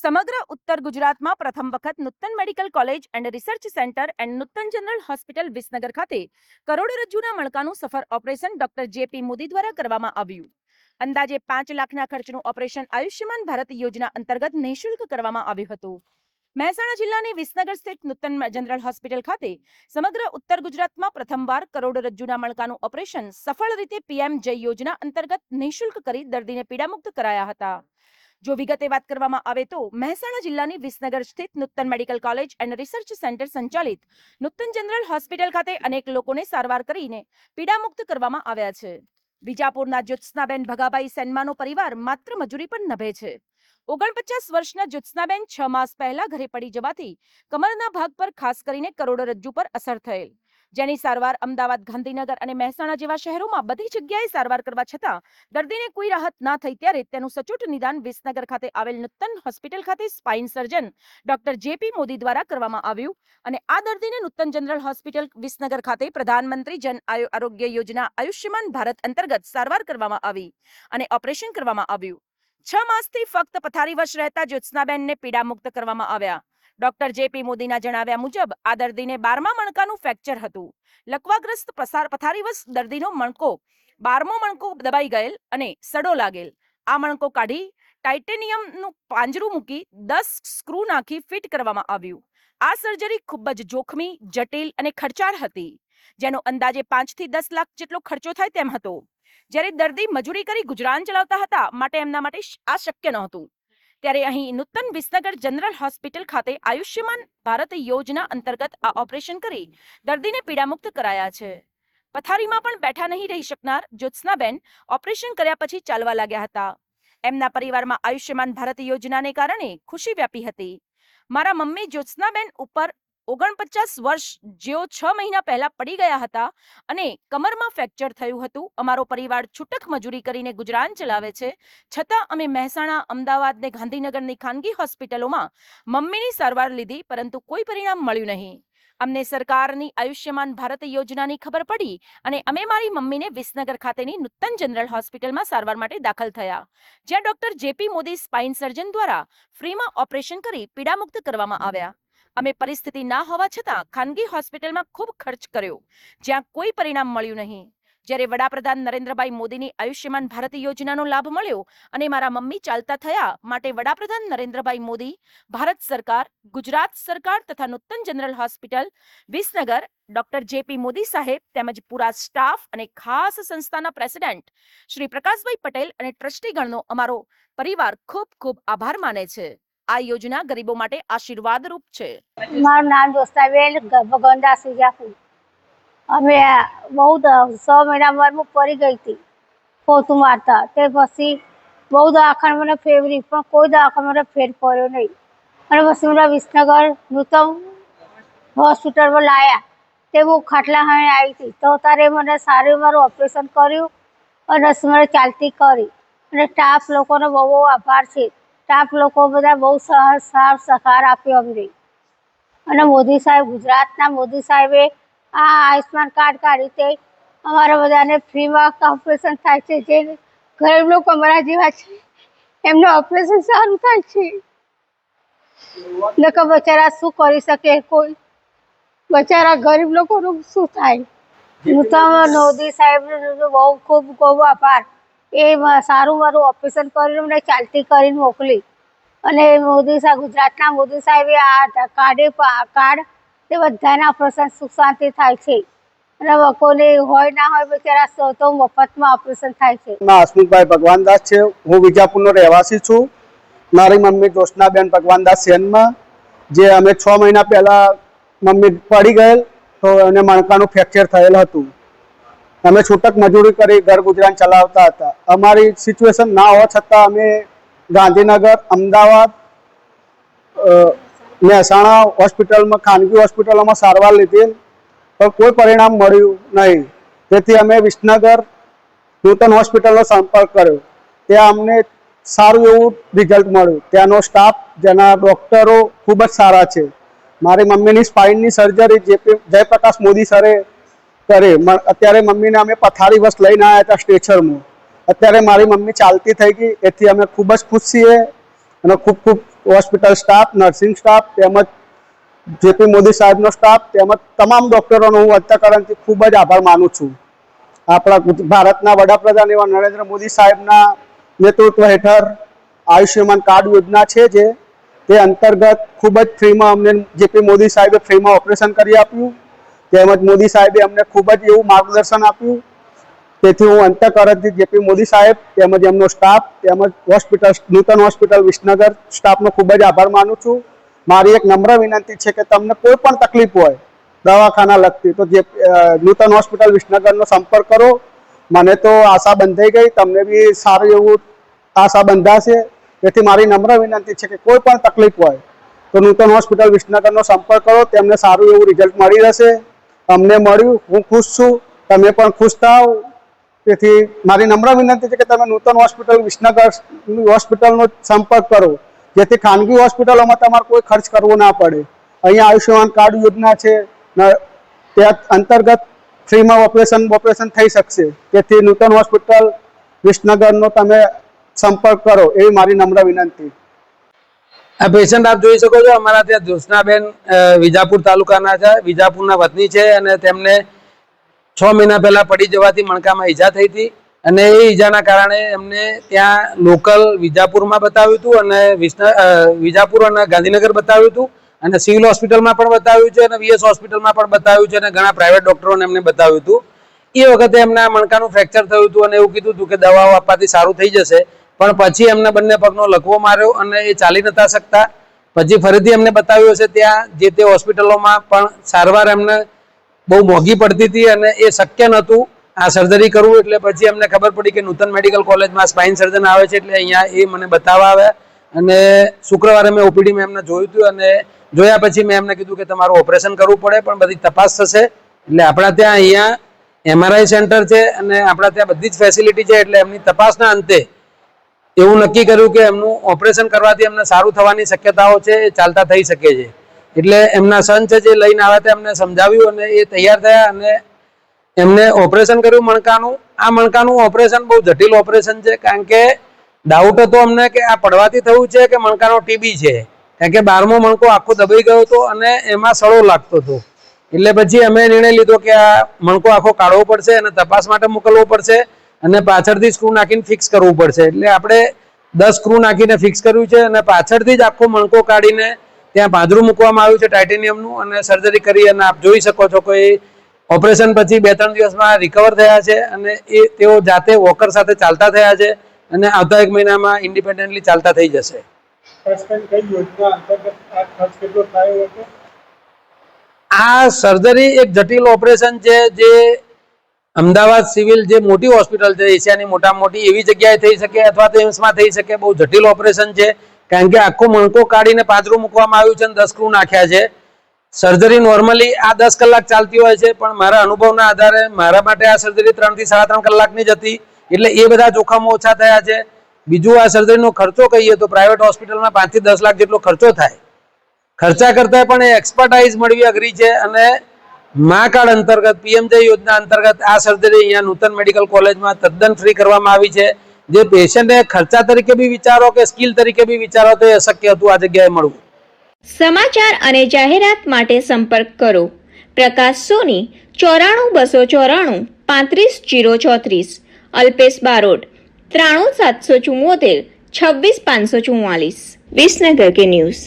સમગ્ર ઉત્તર ગુજરાતમાં પ્રથમ વખત Nutan Medical College and Research Centre and Nutan General Hospital Visnagar ખાતે કરોડરજ્જુના મણકાનું સફર ઓપરેશન ડોક્ટર જેપી મોદી દ્વારા કરવામાં આવ્યું. અંદાજે પાંચ લાખના ખર્ચનું ઓપરેશન આયુષ્યમાન ભારત યોજના અંતર્ગત નિઃશુલ્ક કરવામાં આવ્યું હતું. મહેસાણા જિલ્લાની વિસનગર સ્થિત નૂતન જનરલ હોસ્પિટલ ખાતે સમગ્ર ઉત્તર ગુજરાતમાં પ્રથમવાર કરોડરજ્જુના મણકાનું ઓપરેશન સફળ રીતે પીએમ જય યોજના અંતર્ગત નિઃશુલ્ક કરી દર્દીને પીડામુક્ત કરાયા હતા. જો વિગતે વાત કરવામાં આવે તો મહેસાણા જિલ્લાની વિસનગર સ્થિત Nutan Medical College and Research Centre સંચાલિત નૂતન જનરલ હોસ્પિટલ ખાતે અનેક લોકોને સારવાર કરીને પીડામુક્ત કરવામાં આવ્યા છે. વિજાપુરના જ્યોત્સનાબેન ભગાભાઈ સેનમાનો પરિવાર માત્ર મજૂરી પણ નભે છે. ઓગણપચાસ વર્ષના જ્યોત્સનાબેન છ માસ પહેલા ઘરે પડી જવાથી કમરના ભાગ પર ખાસ કરીને કરોડરજ્જુ પર અસર થયેલ. જેની સારવાર અમદાવાદ, ગાંધીનગર અને મહેસાણા જેવા શહેરોમાં બધી જગ્યાએ સારવાર કરવા છતાં દર્દીને કોઈ રાહત ના થઈ ત્યારે તેનું સચોટ નિદાન વિસનગર ખાતે આવેલ નૂતન હોસ્પિટલ ખાતે spine surgeon doctor JP Modi દ્વારા કરવામાં આવ્યું અને આ દર્દીને નૂતન જનરલ હોસ્પિટલ વિસનગર ખાતે પ્રધાનમંત્રી જન આરોગ્ય યોજના આયુષ્યમાન ભારત અંતર્ગત સારવાર કરવામાં આવી અને ઓપરેશન કરવામાં આવ્યું. છ માસથી ફક્ત પથારીવશ રહેતા જ્યોત્સનાબેનને પીડામુક્ત કરવામાં આવ્યા. ડોક્ટર જેપી મોદીના જણાવ્યા મુજબ, આ દર્દીને બારમા મણકાનું ફ્રેક્ચર હતું. લકવાગ્રસ્ત પસાર પથારીવશ દર્દીનો મણકો બારમો મણકો દબાઈ ગયેલ અને સડો લાગેલ. આ મણકો કાઢી ટાઇટેનિયમનું પાંજરું મૂકી દસ સ્ક્રૂ નાખી ફિટ કરવામાં આવ્યું. આ સર્જરી ખૂબ જ જોખમી, જટિલ અને ખર્ચાળ હતી. જેનો અંદાજે પાંચથી દસ લાખ જેટલો ખર્ચો થાય તેમ હતો. જ્યારે દર્દી મજૂરી કરી ગુજરાન ચલાવતા હતા, માટે એમના માટે આ શક્ય નહોતું. ત્યારે અહીં નૂતન વિસનગર જનરલ હોસ્પિટલ ખાતે આયુષ્યમાન ભારત યોજના અંતર્ગત આ ઓપરેશન કરી દર્દીને પીડામુક્ત કરાયા છે. પથારીમાં પણ બેઠા નહીં રહી શકનાર જ્યોત્સનાબેન ઓપરેશન કર્યા પછી ચાલવા લાગ્યા હતા. એમના પરિવારમાં આયુષ્યમાન ભારત યોજનાને કારણે ખુશી વ્યાપી હતી. મારા મમ્મી જ્યોત્સનાબેન ઉપર ઓગણપચાસ વર્ષ જેઓ છ મહિના પહેલા પડી ગયા હતા અને કમરમાં ફ્રેક્ચર થયું હતું, અમારો પરિવાર છૂટક મજૂરી કરીને ગુજરાન ચલાવે છે. છતાં અમે મહેસાણા, અમદાવાદ ને ગાંધીનગરની ખાનગી હોસ્પિટલોમાં મમ્મીની સારવાર લીધી, પરંતુ કોઈ પરિણામ મળ્યું નહીં. અમને સરકારની આયુષ્યમાન ભારત યોજનાની ખબર પડી અને અમે મારી મમ્મીને વિસનગર ખાતેની નૂતન જનરલ હોસ્પિટલમાં સારવાર માટે દાખલ થયા. જ્યાં doctor JP Modi spine surgeon દ્વારા ફ્રીમાં ઓપરેશન કરી પીડામુક્ત કરવામાં આવ્યા. અમે પરિસ્થિતિ ના હોવા છતાં ખાનગી હોસ્પિટલમાં ખૂબ ખર્ચ કર્યો, જ્યાં કોઈ પરિણામ મળ્યું નહીં. જ્યારે વડાપ્રધાન નરેન્દ્રભાઈ મોદીની આયુષ્યમાન ભારત યોજનાનો લાભ મળ્યો અને મારા મમ્મી ચાલતા થયા માટે વડાપ્રધાન નરેન્દ્રભાઈ મોદી, ભારત સરકાર, ગુજરાત સરકાર તથા Nutan General Hospital, Visnagar, doctor JP Modi સાહેબ તેમજ પૂરા સ્ટાફ અને ખાસ સંસ્થાના પ્રેસિડેન્ટ શ્રી પ્રકાશભાઈ પટેલ અને ટ્રસ્ટીગણનો અમારો પરિવાર ખૂબ ખૂબ આભાર માને છે. આ યોજના ગરીબો માટે આશીર્વાદરૂપ છે. મારું નામ દોસ્તાવેલ ગંદા સુજાપુર અમે બહુ સો મહિનામાં હું પડી ગઈ હતી પોતું મારતા. તે પછી બહુ દવાખાને મને ફેવરી પણ કોઈ દવાખાને મને ફેર પડ્યો નહીં. અને પછી મને વિસનગર નૂતન હોસ્પિટલમાં લાવ્યા તે હું ખાટલા હવે આવી હતી. તો તારે મને સારું મારું ઓપરેશન કર્યું અને મને ચાલતી કરી. અને સ્ટાફ લોકોનો બહુ આભાર છે. સ્ટાફ લોકો બધા બહુ સાર સહકાર આપ્યો અમને અને મોદી સાહેબ, ગુજરાતના મોદી સાહેબે આ આયુષ્યમાન કાર્ડ કાઢી તે અમારા બધાને ફ્રીમાં ઓપરેશન થાય છે, જે ગરીબ લોકો અમારા જેવા છે, એમનું ઓપરેશન સારું થાય છે. નકર બચારા શું કરી શકે કોઈ? બચારા ગરીબ લોકોનું શું થાય? હું તો મોદી સાહેબનો બહુ ખૂબ ખૂબ આભાર. એ સારું મારું ઓપરેશન કરીને મને ચાલતી કરીને મોકલી. અને મોદી સાહેબ ગુજરાતના મોદી સાહેબે આ કાર્ડે કાર્ડ તે બધાના ઓપરેશન સુખ શાંતિ થાય છે. અને લોકોને હોય ના હોય બિચારા તો મફતમાં ઓપરેશન થાય છે. માં હસમુખભાઈ ભગવાનદાસ છે. હું વિજાપુરનો રહેવાસી છું. મારી મમ્મી જ્યોત્સનાબેન ભગવાનદાસ સેનમાં. જે અમે છ મહિના પહેલા મમ્મી પડી ગયેલ, તો એને મણકાનું ફ્રેક્ચર થયેલ હતું. અમે છૂટક મજૂરી કરી ઘર ગુજરાન ચલાવતા હતા. અમારી સિચ્યુએશન ના હોવા છતાં અમે ગાંધીનગર, અમદાવાદ મહેસાણા હોસ્પિટલમાં, ખાનગી હોસ્પિટલોમાં સારવાર લીધી. પણ કોઈ પરિણામ મળ્યું નહીં. તેથી અમે વિસનગર નૂતન હોસ્પિટલનો સંપર્ક કર્યો. ત્યાં અમને સારું એવું રિઝલ્ટ મળ્યું. ત્યાંનો સ્ટાફ, જેના ડૉક્ટરો ખૂબ જ સારા છે. મારી મમ્મીની સ્પાઇનની સર્જરી જે જયપ્રકાશ મોદી સરે કરે. અત્યારે મમ્મીને અમે પથારી બસ લઈને આવ્યા હતા સ્ટ્રેચરમાં. અત્યારે મારી મમ્મી ચાલતી થઈ ગઈ, એથી અમે ખૂબ જ ખુશ છીએ અને ખૂબ ખૂબ હોસ્પિટલ સ્ટાફ, નર્સિંગ સ્ટાફ, તેમજ જેપી મોદી સાહેબનો સ્ટાફ, તેમજ તમામ ડૉક્ટરોનો હું અંતકરણથી ખૂબ જ આભાર માનું છું. આપણા ભારતના વડાપ્રધાન એવા નરેન્દ્ર મોદી સાહેબના નેતૃત્વ હેઠળ આયુષ્યમાન કાર્ડ યોજના છે જે, તે અંતર્ગત ખૂબ જ ફ્રીમાં અમને જેપી મોદી સાહેબે ફ્રીમાં ઓપરેશન કરી આપ્યું, તેમજ મોદી સાહેબે અમને ખૂબ જ એવું માર્ગદર્શન આપ્યું તેથી હું અંતકરણથી જેપી મોદી સાહેબ તેમજ એમનો સ્ટાફ તેમજ હોસ્પિટલ નૂતન હોસ્પિટલ વિસનગર સ્ટાફનો ખૂબ જ આભાર માનું છું. મારી એક નમ્ર વિનંતી છે કે તમને કોઈ પણ તકલીફ હોય દવાખાના લગતી, તો જે નૂતન હોસ્પિટલ વિસનગરનો સંપર્ક કરો. મને તો આશા બંધાઈ ગઈ, તમને બી સારું એવું આશા બંધાશે. તેથી મારી નમ્ર વિનંતી છે કે કોઈ પણ તકલીફ હોય તો નૂતન હોસ્પિટલ વિસનગરનો સંપર્ક કરો, તેમને સારું એવું રિઝલ્ટ મળી રહેશે. અમને મળ્યું, હું ખુશ છું. તમે પણ ખુશ થાઓ તેથી મારી નમ્ર વિનંતી છે કે તમે નૂતન હોસ્પિટલ, વિસનગર હોસ્પિટલનો સંપર્ક કરો, જેથી ખાનગી હોસ્પિટલોમાં તમારે કોઈ ખર્ચ કરવો ના પડે. અહીંયા આયુષ્યમાન કાર્ડ યોજના છે ત્યાં અંતર્ગત ફ્રીમાં ઓપરેશન ઓપરેશન થઈ શકશે. તેથી નૂતન હોસ્પિટલ, વિસનગરનો તમે સંપર્ક કરો, એવી મારી નમ્ર વિનંતી. આ પેશન્ટ આપ જોઈ શકો છો, અમારા ત્યાં જ્યોત્સનાબેન વિજાપુર તાલુકાના છે, વિજાપુરના વતની છે અને તેમને છ મહિના પહેલા પડી જવાથી મણકામાં ઈજા થઈ હતી અને એ ઈજાના કારણે એમને ત્યાં લોકલ વિજાપુરમાં બતાવ્યું હતું અને વિજાપુર અને ગાંધીનગર બતાવ્યું હતું અને સિવિલ હોસ્પિટલમાં પણ બતાવ્યું છે અને વીએસ હોસ્પિટલમાં પણ બતાવ્યું છે અને ઘણા પ્રાઇવેટ ડોક્ટરોને એમને બતાવ્યું હતું. એ વખતે એમના મણકાનું ફ્રેક્ચર થયું હતું અને એવું કીધું હતું કે દવાઓ આપવાથી સારું થઈ જશે, પણ પછી એમને બંને પગનો લકવો માર્યો અને એ ચાલી નતા શકતા. પછી ફરીથી એમને બતાવ્યું હશે ત્યાં જે તે હોસ્પિટલોમાં પણ સારવાર એમને બહુ મોંઘી પડતી હતી અને એ શક્ય નહોતું. આ સર્જરી કરવું એટલે પછી એમને ખબર પડી કે નૂતન મેડિકલ કોલેજમાં સ્પાઇન સર્જન આવે છે એટલે અહીંયા એ મને બતાવવા આવ્યા. અને શુક્રવારે મેં ઓપીડીમાં એમને જોયું હતું અને જોયા પછી મેં એમને કીધું કે તમારું ઓપરેશન કરવું પડે, પણ બધી તપાસ થશે. એટલે આપણા ત્યાં અહીંયા એમઆરઆઈ સેન્ટર છે અને આપણા ત્યાં બધી જ ફેસિલિટી છે એટલે એમની તપાસના અંતે એવું નક્કી કર્યું કે એમનું ઓપરેશન કરવાથી એમને સારું થવાની શક્યતાઓ છે, એ ચાલતા થઈ શકે છે. એટલે એમના સન છે જે લઈને આવ્યા હતા એમને સમજાવ્યું અને એ તૈયાર થયા અને એમને ઓપરેશન કર્યું મણકાનું. આ મણકાનું ઓપરેશન બહુ જટિલ ઓપરેશન છે કારણ કે ડાઉટ હતો અમને કે આ પડવાથી થયું છે કે મણકાનો ટીબી છે. કારણ કે બારમો મણકો આખો દબાઈ ગયો હતો અને એમાં સળો લાગતો હતો. એટલે પછી અમે નિર્ણય લીધો કે આ મણકો આખો કાઢવો પડશે અને તપાસ માટે મોકલવો પડશે અને પાછળથી સ્ક્રૂ નાખીને ફિક્સ કરવું પડશે. એટલે આપણે દસ સ્ક્રૂ નાખીને ફિક્સ કર્યું છે અને પાછળથી જ આખો મણકો કાઢીને ત્યાં પાદરું મૂકવામાં આવ્યું છે ટાઇટેનિયમનું અને સર્જરી કરી અને આપ જોઈ શકો છો કે ઓપરેશન પછી બે ત્રણ દિવસમાં રિકવર થયા છે અને એ તેઓ જાતે વોકર સાથે ચાલતા થયા છે અને આવતા એક મહિનામાં ઇન્ડિપેન્ડન્ટલી ચાલતા થઈ જશે. કઈ આ સર્જરી એક જટિલ ઓપરેશન છે જે અમદાવાદ સિવિલ જે મોટી હોસ્પિટલ છે એશિયાની મોટામાં મોટી એવી જગ્યાએ થઈ શકે અથવા તો એમ્સમાં થઈ શકે બહુ જટિલ ઓપરેશન છે. કારણ કે આખો મણકો કાઢીને પાંજરું મૂકવામાં આવ્યું છે અને દસ ક્રૂ નાખ્યા છે. સર્જરી નોર્મલી આ દસ કલાક ચાલતી હોય છે, પણ મારા અનુભવના આધારે મારા માટે આ સર્જરી ત્રણથી સાડા ત્રણ કલાકની જ હતી. એટલે એ બધા જોખમો ઓછા થયા છે. બીજું આ સર્જરીનો ખર્ચો કહીએ તો પ્રાઇવેટ હોસ્પિટલમાં પાંચથી દસ લાખ જેટલો ખર્ચો થાય. ખર્ચા કરતા પણ એ એક્સપર્ટાઇઝ મળવી અઘરી છે અને મા કાર્ડ અંતર્ગત પીએમજે યોજના અંતર્ગત આ સર્જરી અહીંયા નૂતન મેડિકલ કોલેજમાં તદ્દન ફ્રી કરવામાં આવી છે. જે પેશન્ટને ખર્ચા તરીકે બી વિચારો કે સ્કિલ તરીકે બી વિચારો તો એ અશક્ય હતું આ જગ્યાએ મળવું. સમાચાર અને જાહેરાત માટે સંપર્ક કરો. પ્રકાશ સોની, ચોરાણું બસો ચોરાણું, પાંત્રીસ જીરો ચોત્રીસ. અલ્પેશ બારોટ, ત્રાણું સાતસો ચુમ્મોતેર છવ્વીસ પાંચસો ચુમ્માલીસ વિસનગર કે ન્યૂઝ.